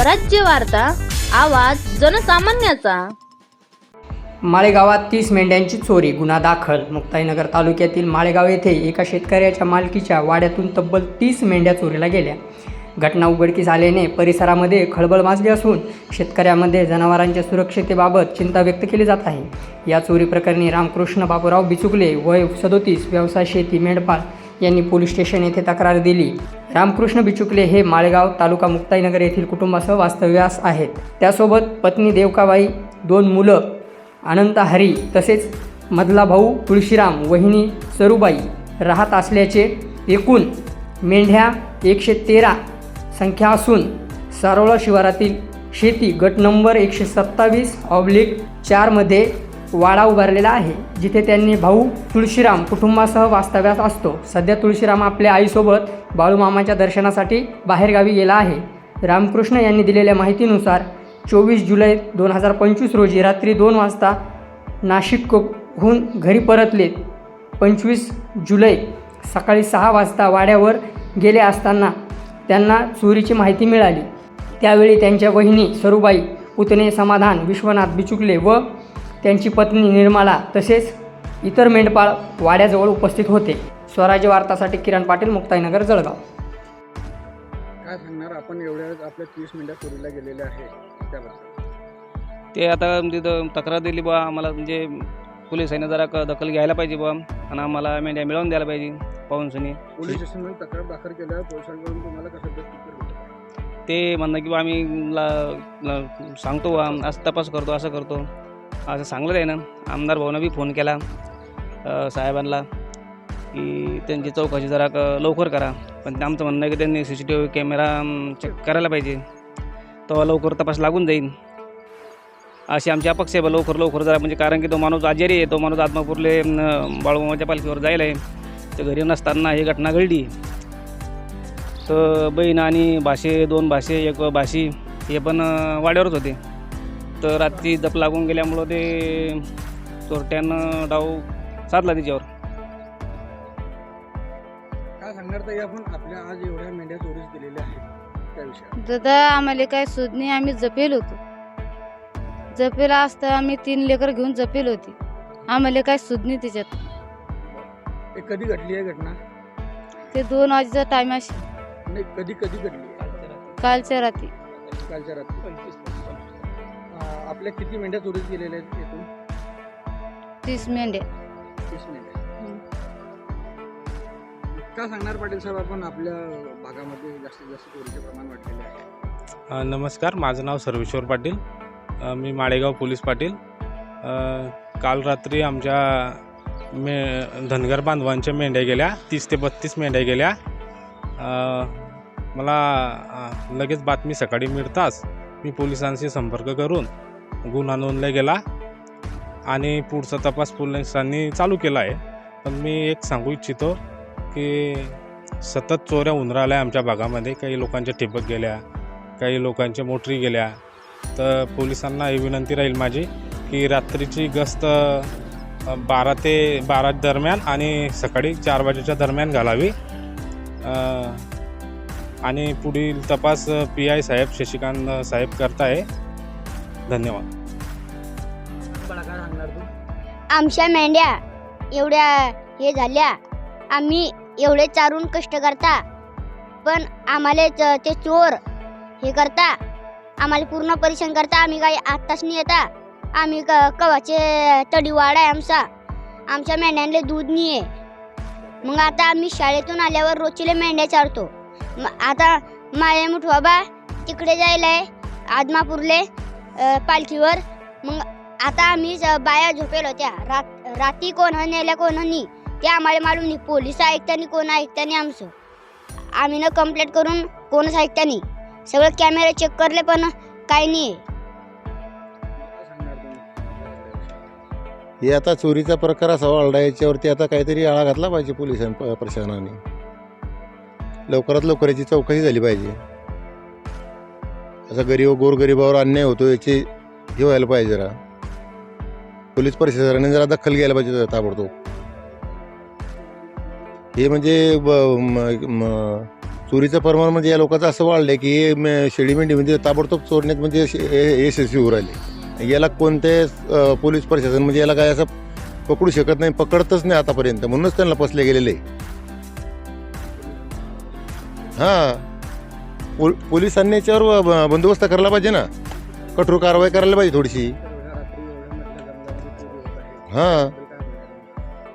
स्वराज्य वार्ता आवाज जनसामान्याचा. माळेगावात तीस मेंढ्यांची चोरी गुन्हा दाखल. मुक्ताईनगर तालुक्यातील माळेगाव येथे एका शेतकऱ्याच्या मालकीच्या वाड्यातून तब्बल तीस मेंढ्या चोरीला गेल्या. घटना उघडकीस आल्याने परिसरामध्ये खळबळ माजली असून शेतकऱ्यामध्ये जनावरांच्या सुरक्षतेबाबत चिंता व्यक्त केली जात आहे. या चोरी प्रकरणी रामकृष्ण बाबूराव बिचुकले वय सदोतीस व्यवसाय शेती मेंढपाळ यांनी पोलीस स्टेशन येथे तक्रार दिली. रामकृष्ण बिचुकले हे माळेगाव तालुका मुक्ताईनगर येथील कुटुंबासह वास्तव्यास आहेत. त्यासोबत पत्नी देवकाबाई दोन मुलं अनंत हरी तसेच मधला भाऊ तुळशीराम वहिनी सरुबाई राहत असल्याचे एकूण मेंढ्या एकशे तेरा संख्या असून सारोळा शिवारातील शेती गट नंबर एकशे सत्तावीस ऑब्लिक चारमध्ये वाडा उभारलेला आहे जिथे त्यांनी भाऊ तुळशीराम कुटुंबासह वास्तव्यात असतो. सध्या तुळशीराम आपल्या आईसोबत बाळूमामाच्या दर्शनासाठी बाहेरगावी गेला आहे. रामकृष्ण यांनी दिलेल्या माहितीनुसार चोवीस जुलै दोन हजार पंचवीस रोजी रात्री दोन वाजता नाशिकहून घरी परतलेत पंचवीस जुलै सकाळी सहा वाजता वाड्यावर गेले असताना त्यांना चोरीची माहिती मिळाली. त्यावेळी त्यांच्या वहिनी सरुबाई पुतणे समाधान विश्वनाथ बिचुकले व त्यांची पत्नी निर्मला तसेच इतर मेंढपाळ वाड्याजवळ उपस्थित होते. स्वराज्य वार्तासाठी किरण पाटील मुक्ताईनगर जळगाव. काय सांगणार? आपण एवढ्या आपल्या तीस मिनिटात चोरीला गेलेले आहे त्याबद्दल. ते आता तिथं तक्रार दिली बा आम्हाला म्हणजे पोलिसांनी जरा क- दखल घ्यायला पाहिजे बा आणि आम्हाला मेंढ्या मिळवून द्यायला पाहिजे पाहूनसनी पोलीस स्टेशनमध्ये तक्रार दाखल केल्यावर पोलिसांकडून तुम्हाला कसं प्रत्युत्तर भेटलं? ते म्हणणं की बा आम्ही ला, ला सांगतो बा असं तपास करतो असं करतो. असं सांगलं आहे ना आमदार भाऊनं बी फोन केला साहेबांना की त्यांची चौकशी जरा क- लवकर करा. पण आमचं म्हणणं आहे की त्यांनी C C T V camera check करायला पाहिजे. तेव्हा लवकर तपास लागून जाईल अशी आमची अपेक्षा आहे बा लवकर लवकर जरा. म्हणजे कारण की तो माणूस आजारी आहे तो माणूस आत्मापूरले बाळूमाच्या पालखीवर जायला आहे. ते घरी नसताना ही घटना घडली. तर बहीण आणि भाषे दोन भाषे एक भाषी हे पण वाड्यावरच होते. तर रात्री जप लागून गेल्यामुळं ते चोरट्यानं डाव साधला तिच्यावर काय सांगणार आपण? आपल्या आज एवढ्या मेंढ्या चोरीस गेलेल्या आहेत. त्या दादा आम्हाला काय सूद नाही. आम्ही जपेल होतो. जपेला असता आम्ही तीन लेकर घेऊन जपेल होती. आम्हाला काय सूद नाही त्याच्यात. हे कधी घडली आहे घटना? ते दोन वाजेचा टाइम असे नाही कधी कधी घडली आहे? कालच्या रात्री. कालच्या रात्री. आपल्या किती मेंढ्या चोरीस गेलेल्या आहेत एकूण तीस मेंढ्या. तीस मेंढ्या. काय सांगणार पाटील साहेब आपण आपल्या भागामध्ये जास्तीत जास्त चोरीचे प्रमाण वाढलेले आहे? अ, नमस्कार माझं नाव सर्वेश्वर पाटील. अ, मी माळेगाव पोलीस पाटील. अ, काल रात्री आमच्या मे धनगर बांधवांच्या मेंढ्या गेल्या तीस ते बत्तीस मेंढ्या गेल्या. अ, मला अ, लगेच बातमी सकाळी मिळताच मी पोलिसांशी संपर्क करून गुन्हा नोंदला गेला आणि पुढचा तपास पोलिसांनी चालू केला आहे. पण मी एक सांगू इच्छितो की सतत चोऱ्या होऊन राहिल्या आमच्या भागामध्ये. काही लोकांच्या ठिबक गेल्या काही लोकांच्या मोटरी गेल्या. तर पोलिसांना ही विनंती राहील माझी की रात्रीची गस्त बारा ते बारा दरम्यान आणि सकाळी चार वाजेच्या दरम्यान घालावी. आणि पुढील तपास पी आय साहेब शशिकांत साहेब करताय. धन्यवाद. काय सांगणार तू आमच्या मेंढ्या एवढ्या हे झाल्या. आम्ही एवढे चारून कष्ट करता. पण आम्हाला च- ते चोर हे करता. आम्हाला पूर्ण परेशान करता. आम्ही काही आत्ताच नाही येता. आम्ही क कवाचे तडीवाड आहे आमचा. आमच्या मेंढ्यांना दूध नाही आहे मग आता आम्ही शाळेतून आल्यावर रोजीला मेंढ्या चारतो. म- आता माझ्या मुठ बाबा तिकडे जायला आहे आदमापूरले. पालखीवर. मग आता आम्ही बाया झोपेल होत्या. रात राती कोण नेल्या कोण नाही ते आम्हाला मालूम नाही. पोलीस ऐकतानी कोण ऐकतानी आमचं. आम्ही ना कंप्लेंट करून कोणच ऐकतानी सगळं कॅमेरा चेक करले पण काही नाही. हे आता चोरीचा प्रकार असा वाढला याच्यावरती आता काहीतरी आळा घातला पाहिजे पोलिसां प- प्रशासनाने. लवकरात लवकर याची चौकशी झाली पाहिजे. असा गरीब गोरगरिबावर अन्याय होतो याची हे व्हायला पाहिजे जरा. पोलीस प्रशासनाने जरा दखल घ्यायला पाहिजे ताबडतोब. हे म्हणजे ब- म- म- चोरीचं प्रमाण म्हणजे या लोकांचं असं वाढलं की हे म- शेळी मेंढी म्हणजे ताबडतोब चोरण्यात म्हणजे यशस्वी होऊ राहिले. याला कोणते अ, पोलीस प्रशासन म्हणजे याला काय असं पकडू शकत नाही पकडतच नाही आतापर्यंत. म्हणूनच त्यांना फसले गेलेले. हां. पोल पोलिसांनी याच्यावर ब- बंदोबस्त करायला पाहिजे ना. कठोर कारवाई करायला पाहिजे थोडीशी. हां.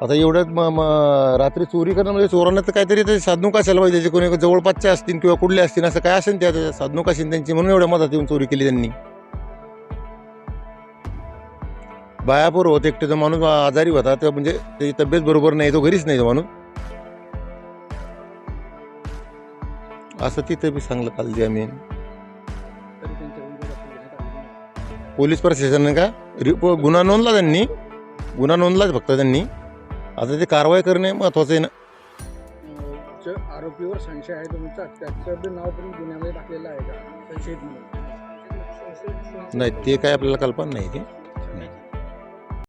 आता एवढ्यात म- म- रात्री चोरी करणं म्हणजे चोरांना तर काहीतरी ते साधनूक असायला पाहिजे? जे कोणी जवळपासचे असतील किंवा कुठले असतील असं काय असेल त्या त्या साधनूक असेल त्यांची म्हणून एवढ्या मधात येऊन चोरी केली त्यांनी. बायापूर होत एकटे माणूस आजारी होता तर म्हणजे त्याची तब्येत बरोबर नाही तो घरीच नाही तो माणूस. असं तिथे बी सांगलं काल आम्ही. पोलीस प्रशासनाने का? रिप गुन्हा नोंदला त्यांनी. गुन्हा नोंदलाच फक्त त्यांनी. आता ते कारवाई करणे महत्त्वाचं आहे ना. आरोपीवर संशय आहे तुमचा. त्याचं नाव पण गुन्ह्यामध्ये टाकलेलं आहे का? संशयित नाही ते काय आपल्याला कल्पना नाही ते.